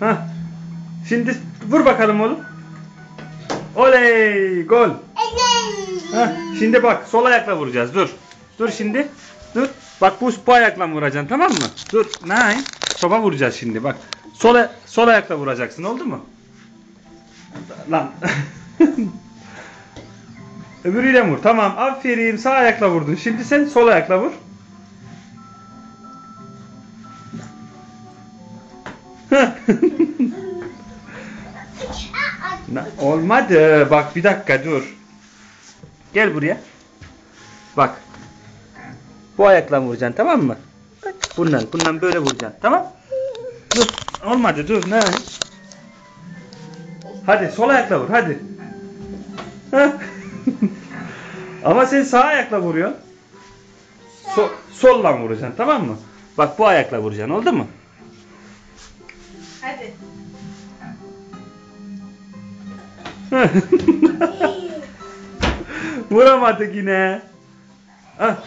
Hah. Şimdi vur bakalım oğlum. Oley! Gol. Hah. Şimdi bak sol ayakla vuracağız. Dur. Dur şimdi. Dur. Bak bu, bu ayakla vuracaksın tamam mı? Dur. Nine. Topa vuracağız şimdi bak. Sol, sol ayakla vuracaksın oldu mu? Lan. Öbürüyle vur. Tamam. Aferin. Sağ ayakla vurdun. Şimdi sen sol ayakla vur. Olmadı. Bak bir dakika dur. Gel buraya. Bak. Bu ayakla vuracaksın tamam mı? Bundan, bundan böyle vuracaksın tamam? Dur. Olmadı dur ne? Hadi sol ayakla vur hadi. Ama sen sağ ayakla vuruyorsun. So solla vuracaksın tamam mı? Bak bu ayakla vuracaksın oldu mu? る。ブラマ的ね。あ。